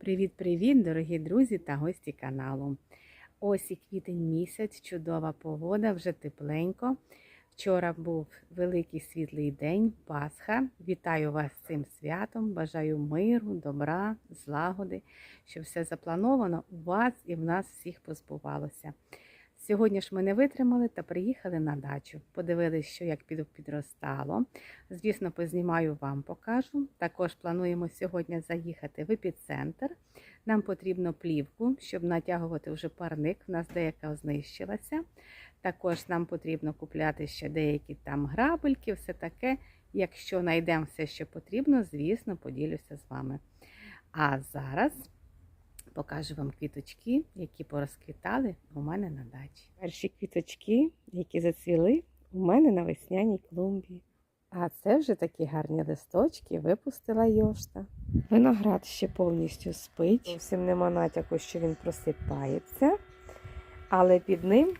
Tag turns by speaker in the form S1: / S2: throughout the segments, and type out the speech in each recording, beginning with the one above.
S1: Привіт-привіт, дорогі друзі та гості каналу. Ось і квітень місяць, чудова погода, вже тепленько. Вчора був великий світлий день, Пасха. Вітаю вас з цим святом. Бажаю миру, добра, злагоди, щоб все заплановано у вас і в нас всіх позбувалося. Сьогодні ж ми не витримали та приїхали на дачу. Подивилися, що як підростало. Звісно, познімаю вам покажу. Також плануємо сьогодні заїхати в епіцентр. Нам потрібно плівку, щоб натягувати вже парник. У нас деяка знищилася. Також нам потрібно купляти ще деякі там грабельки, все таке. Якщо знайдемо все, що потрібно, звісно, поділюся з вами. А зараз покажу вам квіточки, які порозквітали у мене на дачі. Перші квіточки, які зацвіли у мене на весняній клумбі. А це вже такі гарні листочки випустила йошта. Виноград ще повністю спить. Зовсім нема натяку, що він просипається. Але під ним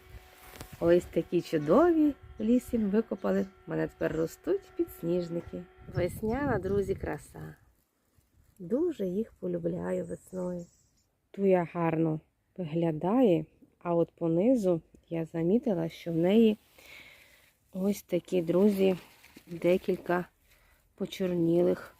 S1: ось такі чудові лісі викопали. У мене тепер ростуть підсніжники. Весняна, друзі, краса. Дуже їх полюбляю весною. Туя гарно виглядає, а от понизу я замітила, що в неї ось такі, друзі, декілька почорнілих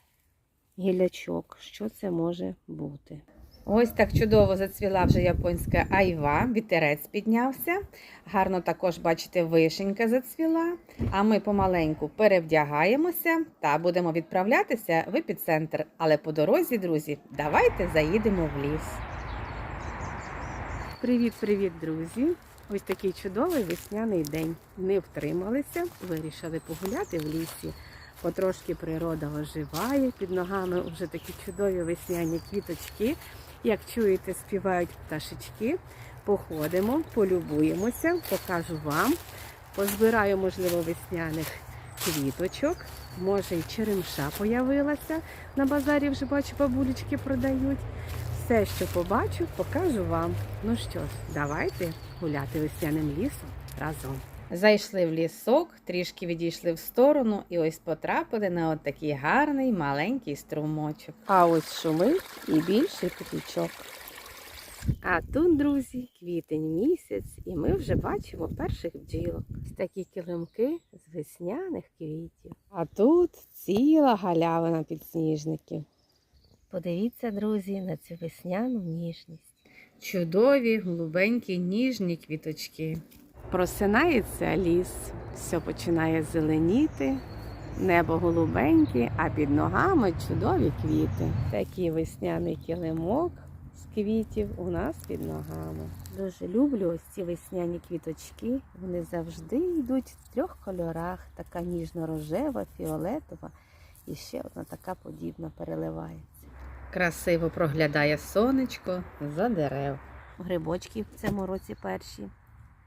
S1: гілячок. Що це може бути? Ось так чудово зацвіла вже японська айва, вітерець піднявся. Гарно також, бачите, вишенька зацвіла. А ми помаленьку перевдягаємося та будемо відправлятися в епіцентр. Але по дорозі, друзі, давайте заїдемо в ліс. Привіт-привіт, друзі! Ось такий чудовий весняний день. Не втрималися, вирішили погуляти в лісі. Потрошки природа оживає, під ногами вже такі чудові весняні квіточки. Як чуєте, співають пташечки. Походимо, полюбуємося, покажу вам. Позбираю, можливо, весняних квіточок. Може, і черемша появилася. На базарі вже бачу, бабулечки продають. Все, що побачу, покажу вам. Ну що ж, давайте гуляти весняним лісом разом. Зайшли в лісок, трішки відійшли в сторону і ось потрапили на от такий гарний маленький струмочок. А ось шумить і більший потічок. А тут, друзі, квітень місяць, і ми вже бачимо перших бджілок. Ось такі килимки з весняних квітів. А тут ціла галявина підсніжників. Подивіться, друзі, на цю весняну ніжність. Чудові, голубенькі, ніжні квіточки. Просинається ліс, все починає зеленіти, небо голубеньке, а під ногами чудові квіти. Такий весняний килимок з квітів у нас під ногами. Дуже люблю ось ці весняні квіточки. Вони завжди йдуть в трьох кольорах: така ніжно-рожева, фіолетова і ще одна така подібна переливається. Красиво проглядає сонечко за дерев. Грибочки в цьому році перші.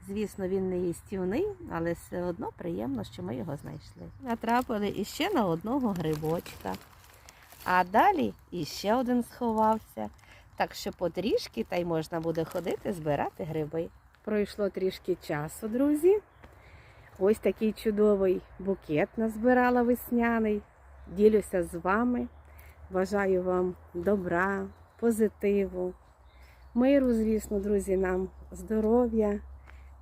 S1: Звісно, він не їстівний, але все одно приємно, що ми його знайшли. Натрапили іще на одного грибочка. А далі іще один сховався. Так що потрішки та й можна буде ходити збирати гриби. Пройшло трішки часу, друзі. Ось такий чудовий букет назбирала весняний. Ділюся з вами. Бажаю вам добра, позитиву, миру, звісно, друзі, нам здоров'я,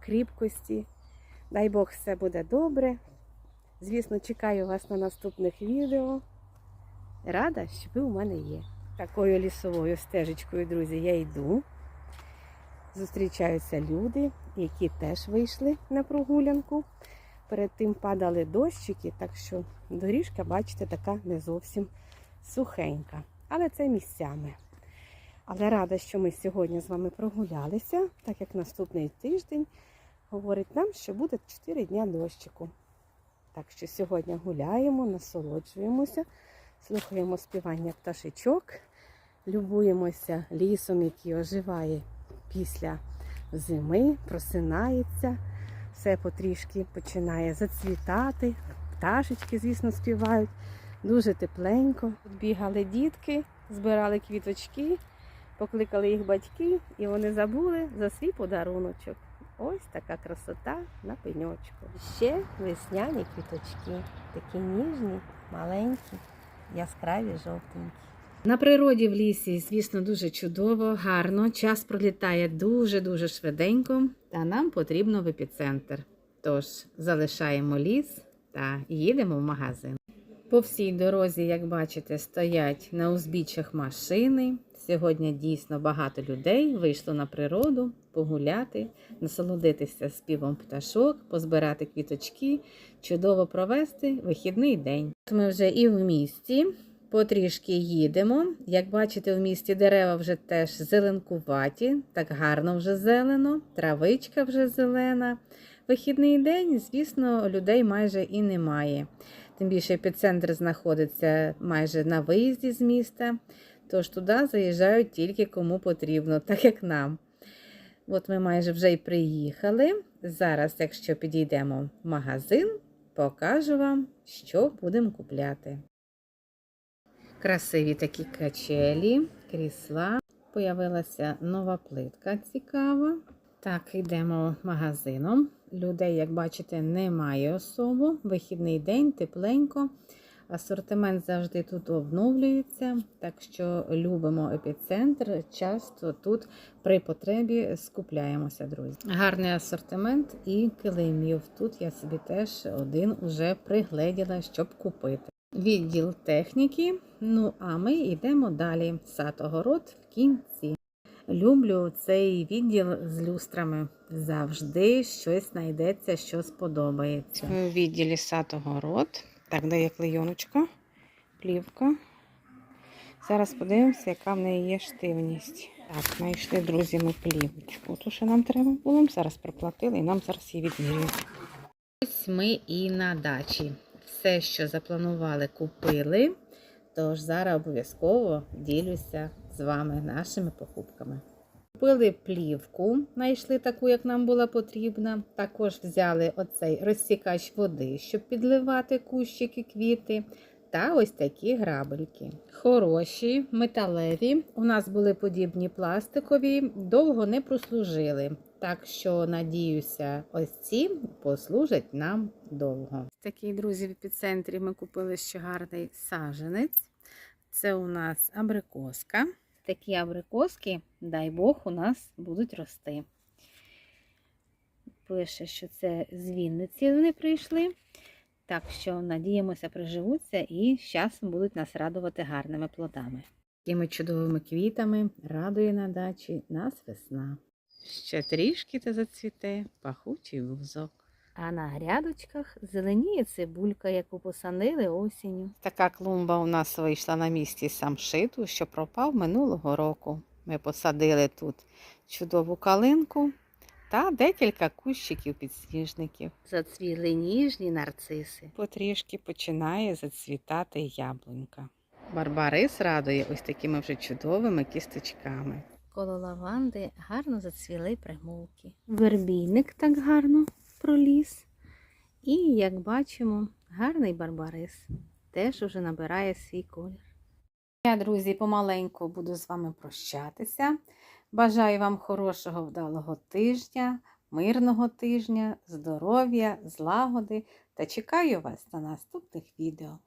S1: кріпкості. Дай Бог все буде добре. Звісно, чекаю вас на наступних відео. Рада, що ви у мене є. Такою лісовою стежечкою, друзі, я йду. Зустрічаються люди, які теж вийшли на прогулянку. Перед тим падали дощики, так що доріжка, бачите, така не зовсім сухенька. Але це місцями. Але рада, що ми сьогодні з вами прогулялися, так як наступний тиждень говорить нам, що буде 4 дня дощику. Так що сьогодні гуляємо, насолоджуємося, слухаємо співання пташечок, любуємося лісом, який оживає після зими, просинається, все потрішки починає зацвітати. Пташечки, звісно, співають. Дуже тепленько. Тут бігали дітки, збирали квіточки, покликали їх батьки, і вони забули за свій подаруночок. Ось така красота на пеньочку. Ще весняні квіточки, такі ніжні, маленькі, яскраві жовтенькі.
S2: На природі в лісі, звісно, дуже чудово, гарно. Час пролітає дуже-дуже швиденько, та нам потрібно в епіцентр. Тож залишаємо ліс та їдемо в магазин. По всій дорозі, як бачите, стоять на узбіччях машини. Сьогодні дійсно багато людей вийшло на природу погуляти, насолодитися співом пташок, позбирати квіточки, чудово провести вихідний день. Ми вже і в місті. Потрішки їдемо. Як бачите, в місті дерева вже теж зеленкуваті, так гарно вже зелено, травичка вже зелена. Вихідний день, звісно, людей майже і немає. Тим більше епіцентр знаходиться майже на виїзді з міста, тож туди заїжджають тільки кому потрібно, так як нам. От ми майже вже й приїхали. Зараз, якщо підійдемо в магазин, покажу вам, що будемо купляти. Красиві такі качелі, крісла. Появилася нова плитка цікава. Так, йдемо магазином. Людей, як бачите, немає особо. Вихідний день, тепленько. Асортимент завжди тут обновлюється, так що любимо епіцентр. Часто тут при потребі скупляємося, друзі. Гарний асортимент і килимів. Тут я собі теж один уже пригледіла, щоб купити. Відділ техніки. Ну а ми йдемо далі. Сад-огород в кінці. Люблю цей відділ з люстрами. Завжди щось знайдеться, що сподобається. У відділі сад-огород. Так, де є клейоночка, плівка. Зараз подивимося, яка в неї є штивність. Так, знайшли, друзі, ми плівочку. Ту, що нам треба було, зараз проплатили і нам зараз її відмірюють. Ось ми і на дачі. Все, що запланували, купили. Тож зараз обов'язково ділюся з вами нашими покупками. Купили плівку, знайшли таку, як нам була потрібна. Також взяли оцей розсікач води, щоб підливати кущики, квіти. Та ось такі грабельки. Хороші, металеві. У нас були подібні пластикові, довго не прослужили. Так що, надіюся, ось ці послужать нам довго. Такий, друзі, в епіцентрі ми купили ще гарний саженець. Це у нас абрикоска. Такі абрикоски, дай Бог, у нас будуть рости. Пише, що це з Вінниці вони прийшли. Так що, надіємося, приживуться і з часом будуть нас радувати гарними плодами. Такими чудовими квітами радує на дачі нас весна. Ще трішки та зацвіте пахучий вузок. А на грядочках зеленіє цибулька, яку посадили осінню. Така клумба у нас вийшла на місці самшиту, що пропав минулого року. Ми посадили тут чудову калинку та декілька кущиків підсніжників. Зацвіли ніжні нарциси. Потрішки починає зацвітати яблунька. Барбарис радує ось такими вже чудовими кісточками. Коло лаванди гарно зацвіли примулки. Вербійник так гарно проліз. І, як бачимо, гарний барбарис теж уже набирає свій колір. Я, друзі, помаленьку буду з вами прощатися. Бажаю вам хорошого вдалого тижня, мирного тижня, здоров'я, злагоди та чекаю вас на наступних відео.